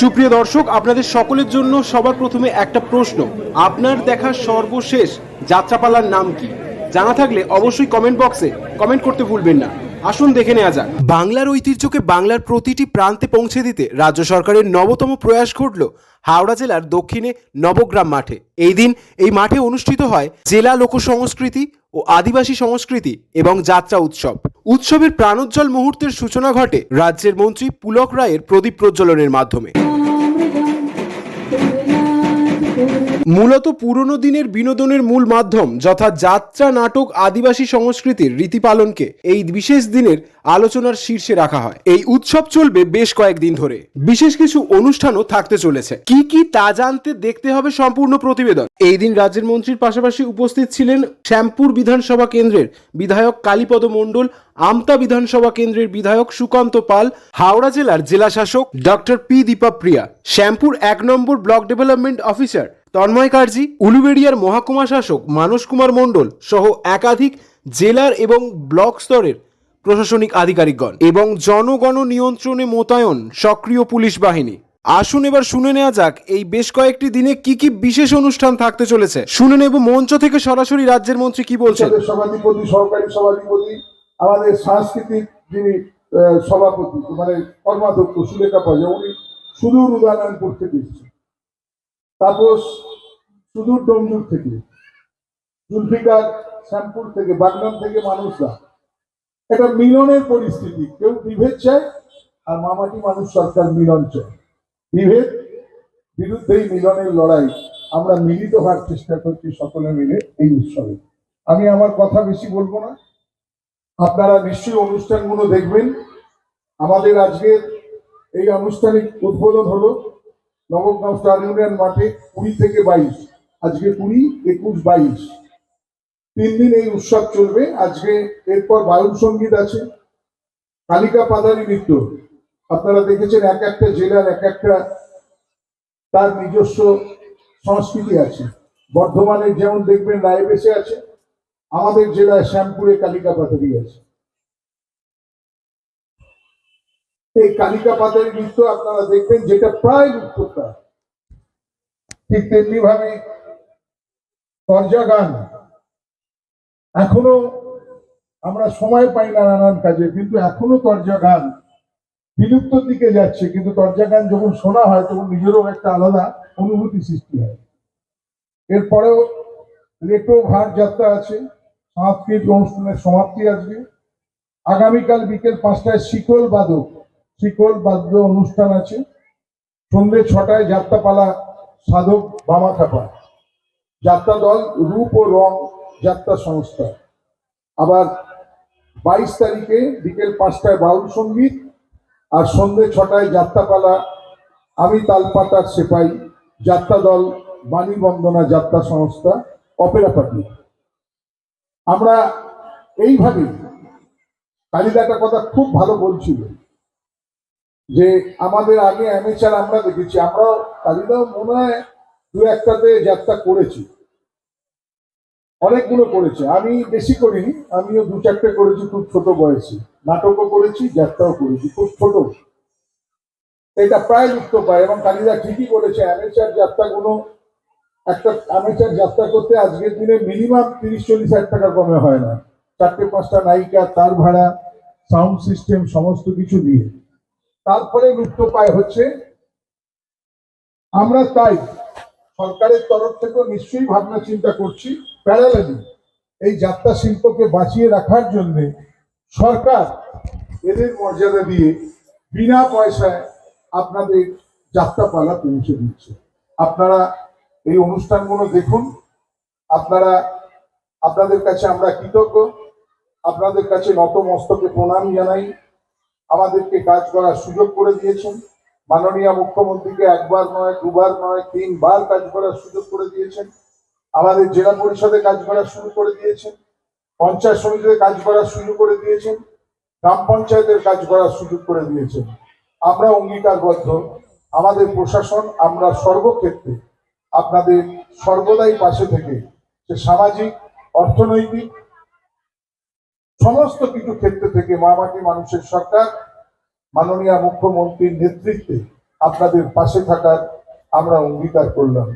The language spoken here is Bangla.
সুপ্রিয় দর্শক, আপনাদের সকলের জন্য সবার প্রথমে একটা প্রশ্ন। আপনার দেখা সর্বশেষ যাত্রাপালার নাম কি? জানা থাকলে অবশ্যই কমেন্ট বক্সে কমেন্ট করতে ভুলবেন না। আসুন দেখে নেওয়া যাক। বাংলার ঐতিহ্যকে বাংলার প্রতিটি প্রান্তে পৌঁছে দিতে রাজ্য সরকারের নবতম প্রয়াস ঘটল হাওড়া জেলার দক্ষিণে নবগ্রাম মাঠে। এই দিন এই মাঠে অনুষ্ঠিত হয় জেলা লোক সংস্কৃতি ও আদিবাসী সংস্কৃতি এবং যাত্রা উৎসব। উৎসবের প্রাণোজ্জ্বল মুহূর্তের সূচনা ঘটে রাজ্যের মন্ত্রী পুলক রায়ের প্রদীপ প্রজ্বলনের মাধ্যমে। মূলত পুরনো দিনের বিনোদনের মূল মাধ্যম যথা যাত্রা নাটক আদিবাসী সংস্কৃতির রীতি পালনকে এই বিশেষ দিনের আলোচনার শীর্ষে রাখা হয়। এই উৎসব চলবে বেশ কয়েকদিন ধরে। বিশেষ কিছু অনুষ্ঠানও থাকতে চলেছে। কি কি তা জানতে দেখতে হবে সম্পূর্ণ প্রতিবেদন। এই দিন রাজ্যের মন্ত্রীর পাশাপাশি উপস্থিত ছিলেন শ্যামপুর বিধানসভা কেন্দ্রের বিধায়ক কালীপদ মণ্ডল, আমতা বিধানসভা কেন্দ্রের বিধায়ক সুকান্ত পাল, হাওড়া জেলার জেলা শাসক ডক্টর পি দীপা প্রিয়া, শ্যামপুর এক নম্বর block development officer Tanmoy Karji, উলুবেড়িয়ার মহাকুমা শাসক মানস কুমার মণ্ডল সহ একাধিক জেলার এবং ব্লক স্তরের প্রশাসনিক আধিকারিকগণ এবং জনগণ নিয়ন্ত্রণে মোতায়েন সক্রিয় পুলিশ বাহিনী। আসুন এবার শুনে নেওয়া যাক এই বেশ কয়েকটি দিনে কি কি বিশেষ অনুষ্ঠান থাকতে চলেছে। শুনে নেব মঞ্চ থেকে সরাসরি রাজ্যের মন্ত্রী কি বলছেন? সভাধিপতি, সহকারী সভাধিপতি, আমাদের সাংস্কৃতিক যিনি সভাপতি মানে কর্মাধ্যক্ষ সুলেখা পাজা, উনি সুদূর উদাহরণপুর থেকে এসেছেন। তাপস সুদূর ডোমজুর থেকে, জুলফিকার শ্যামপুর থেকে, বাগনান থেকে মানুষরা। একটা মিলনের পরিস্থিতি, কেউ বিভেদ চায়, আর মামাটি মানুষ সরকার মিলন চায়। বিভেদ বিরুদ্ধেই মিলনের লড়াই, আমরা মিলিত হওয়ার চেষ্টা করছি সকলে মিলে এই উৎসবে। আমি আমার কথা বেশি বলব না। আপনারা নিশ্চয়ই অনুষ্ঠানগুলো দেখবেন। আমাদের আজকের এই আনুষ্ঠানিক উদ্বোধন হলো। নবগ্রাম স্টার ইউনিয়ন মাঠে কুড়ি থেকে বাইশ, আজকে কুড়ি, একুশ, বাইশ। তিন দিন এই উৎসব চলবে, আজকে এরপর বায়ুর সংগীত আছে, কালিকা পাদারি নৃত্য। আপনারা দেখেছেন এক একটা জেলার এক একটা তার নিজস্ব সংস্কৃতি আছে। বর্ধমানে যেমন দেখবেন রায়বেশে আছে, আমাদের জেলায় শ্যামপুরে কালিকা পাতারি আছে। এই কালিকা পাতারি নৃত্য আপনারা দেখবেন, যেটা প্রায় লুপ্ত ঠিক তেমনি ভাবে গান এখনও আমরা সময় পাই না নানান কাজে, কিন্তু এখনও তর্জা গান বিলুপ্তর দিকে যাচ্ছে, কিন্তু তর্জা গান যখন শোনা হয়, তখন নিজেরও একটা আলাদা অনুভূতি সৃষ্টি হয়। এরপরেও রেটো ভার যাত্রা আছে, সাংস্কৃতিক অনুষ্ঠানের সমাপ্তি আসবে। আগামীকাল বিকেল পাঁচটায় শিকল বাদক। শিকল বাদ্য অনুষ্ঠান আছে। সন্ধ্যে ছটায় যাত্রাপালা সাধক বামা থাপা যাত্রা দল, রূপ ও রং যাত্রা সংস্থা। আবার বাইশ তারিখে বিকেল পাঁচটায় বাউল সংগীত আর সন্ধ্যে ছটায় যাত্রাপালা আমি তালপাতার সেপাই যাত্রা দল, বাণী বন্দনা যাত্রা সংস্থা, অপেরা পার্টি। আমরা এইভাবে কালিদা একটা কথা খুব ভালো বলছিল। যে আমাদের আগে অ্যামেচার আমরা দেখেছি, আমরাও কালিদাও মনে হয় দু একটাতে যাত্রা করেছি। অনেকগুলো করেছে। আমি বেশি করিনি, আমিও দু চারটে করেছি, খুব ছোট বয়সে। নাটকও করেছি, যাত্রাও করেছি, খুব ছোট। এটা প্রায় লুপ্ত পায় এবং কালিদা ঠিকই বলেছে অ্যামেচার যাত্রাগুলো একটা অ্যামেচার যাত্রা করতে আজকের দিনে মিনিমাম তিরিশ, চল্লিশ হাজার টাকা কমে হয় না। চারটে, পাঁচটা নায়িকা, তার ভাড়া, সাউন্ড সিস্টেম, সমস্ত কিছু দিয়ে। তারপরে লুপ্ত পায় হচ্ছে, আমরা তাই সরকারের তরফ থেকেও নিশ্চয়ই ভাবনা চিন্তা করছি প্যারালালি এই যাত্রা শিল্পকে বাঁচিয়ে রাখার জন্য সরকার এদের মর্যাদা দিয়ে বিনা পয়সায় আপনাদের যাত্রাপালা পৌঁছে দিচ্ছে। আপনারা এই অনুষ্ঠানগুলো দেখুন, আপনারা, আপনাদের কাছে আমরা কৃতজ্ঞ, আপনাদের কাছে নতমস্তকে প্রণাম জানাই। আমাদেরকে কাজ করার সুযোগ করে দিয়েছেন। মাননীয় মুখ্যমন্ত্রীকে একবার নয়, দুবার নয়, তিনবার কাজ করার সুযোগ করে দিয়েছেন। আমাদের জেলা পরিষদে কাজ করা শুরু করে দিয়েছেন। পঞ্চায়েত সমিতিতে কাজ করা শুরু করে দিয়েছেন। গ্রাম পঞ্চায়েতের কাজ করার সুযোগ করে দিয়েছেন। আমরা অঙ্গীকারবদ্ধ। আমাদের প্রশাসন, আমরা সর্বক্ষেত্রে আপনাদের সর্বদাই পাশে থেকে সে সামাজিক, অর্থনৈতিক সমস্ত কিছু ক্ষেত্রে থেকে মামাটি মানুষের সরকার, মাননীয় মুখ্যমন্ত্রীর নেতৃত্বে আপনাদের পাশে থাকার আমরা অঙ্গীকার করলাম।